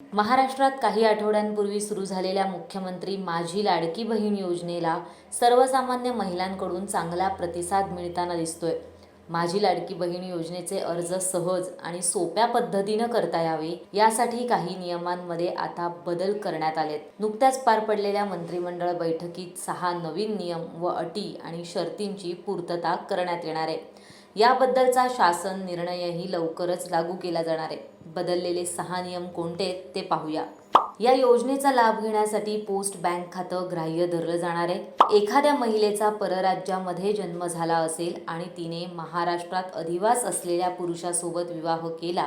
महाराष्ट्रात काही आठवड्यांपूर्वी सुरू झालेल्या मुख्यमंत्री माझी लाडकी बहीण योजनेला सर्वसामान्य महिलांकडून चांगला प्रतिसाद मिळताना दिसतोय. माझी लाडकी बहीण योजनेचे अर्ज सहज आणि सोप्या पद्धतीनं करता यावे यासाठी काही नियमांमध्ये आता बदल करण्यात आलेत. नुकत्याच पार पडलेल्या मंत्रिमंडळ बैठकीत सहा नवीन नियम व अटी आणि शर्तींची पूर्तता करण्यात येणार आहे. याबद्दलचा शासन निर्णयही लवकरच लागू केला जाणार आहे. बदललेले सहा नियम कोणते ते पाहूया. या योजनेचा लाभ घेण्यासाठी पोस्ट बँक खातं ग्राह्य धरलं जाणार आहे. एखाद्या महिलेचा परराज्यामध्ये जन्म झाला असेल आणि तिने महाराष्ट्रात अधिवास असलेल्या पुरुषासोबत विवाह केला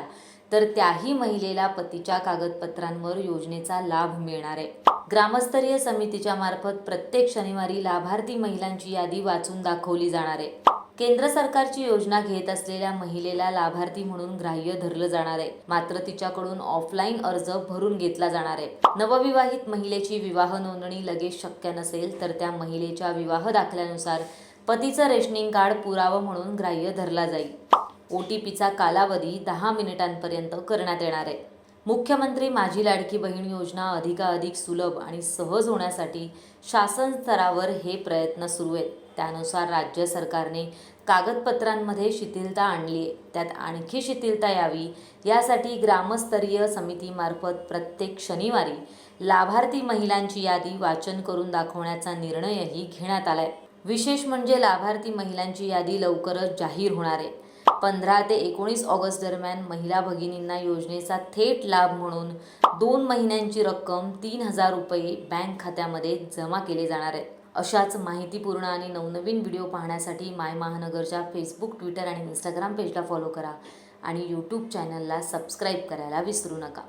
तर त्याही महिलेला पतीच्या कागदपत्रांवर योजनेचा लाभ मिळणार आहे. ग्रामस्तरीय समितीच्या मार्फत प्रत्येक शनिवारी लाभार्थी महिलांची यादी वाचून दाखवली जाणार आहे. केंद्र सरकारची योजना घेत असलेल्या महिलेला लाभार्थी म्हणून ग्राह्य धरलं जाणार आहे. मात्र तिच्याकडून ऑफलाईन अर्ज भरून घेतला जाणार आहे. नवविवाहित महिलेची विवाह नोंदणी लगेच शक्य नसेल तर त्या महिलेच्या विवाह दाखल्यानुसार पतीचं रेशनिंग कार्ड पुरावं म्हणून ग्राह्य धरला जाईल. ओ टी पीचा कालावधी दहा मिनिटांपर्यंत करण्यात येणार आहे. मुख्यमंत्री माझी लाडकी बहीण योजना अधिकाधिक सुलभ आणि सहज होण्यासाठी शासन स्तरावर हे प्रयत्न सुरू आहेत. त्यानुसार राज्य सरकारने कागदपत्रांमध्ये शिथिलता आणली आहे. त्यात आणखी शिथिलता यावी यासाठी ग्रामस्तरीय समितीमार्फत प्रत्येक शनिवारी लाभार्थी महिलांची यादी वाचन करून दाखवण्याचा निर्णयही घेण्यात आला आहे विशेष म्हणजे लाभार्थी महिलांची यादी लवकरच जाहीर होणार आहे. पंधरा ते एकोणीस ऑगस्ट दरम्यान महिला भगिनींना योजनेचा थेट लाभ म्हणून दोन महिन्यांची रक्कम तीन हजार रुपये बँक खात्यामध्ये जमा केले जाणार आहेत. अशाच माहितीपूर्ण आणि नवनवीन व्हिडिओ पाहण्यासाठी माय महानगरच्या फेसबुक ट्विटर आणि इंस्टाग्राम पेजला फॉलो करा आणि यूट्यूब चॅनलला सबस्क्राईब करायला विसरू नका.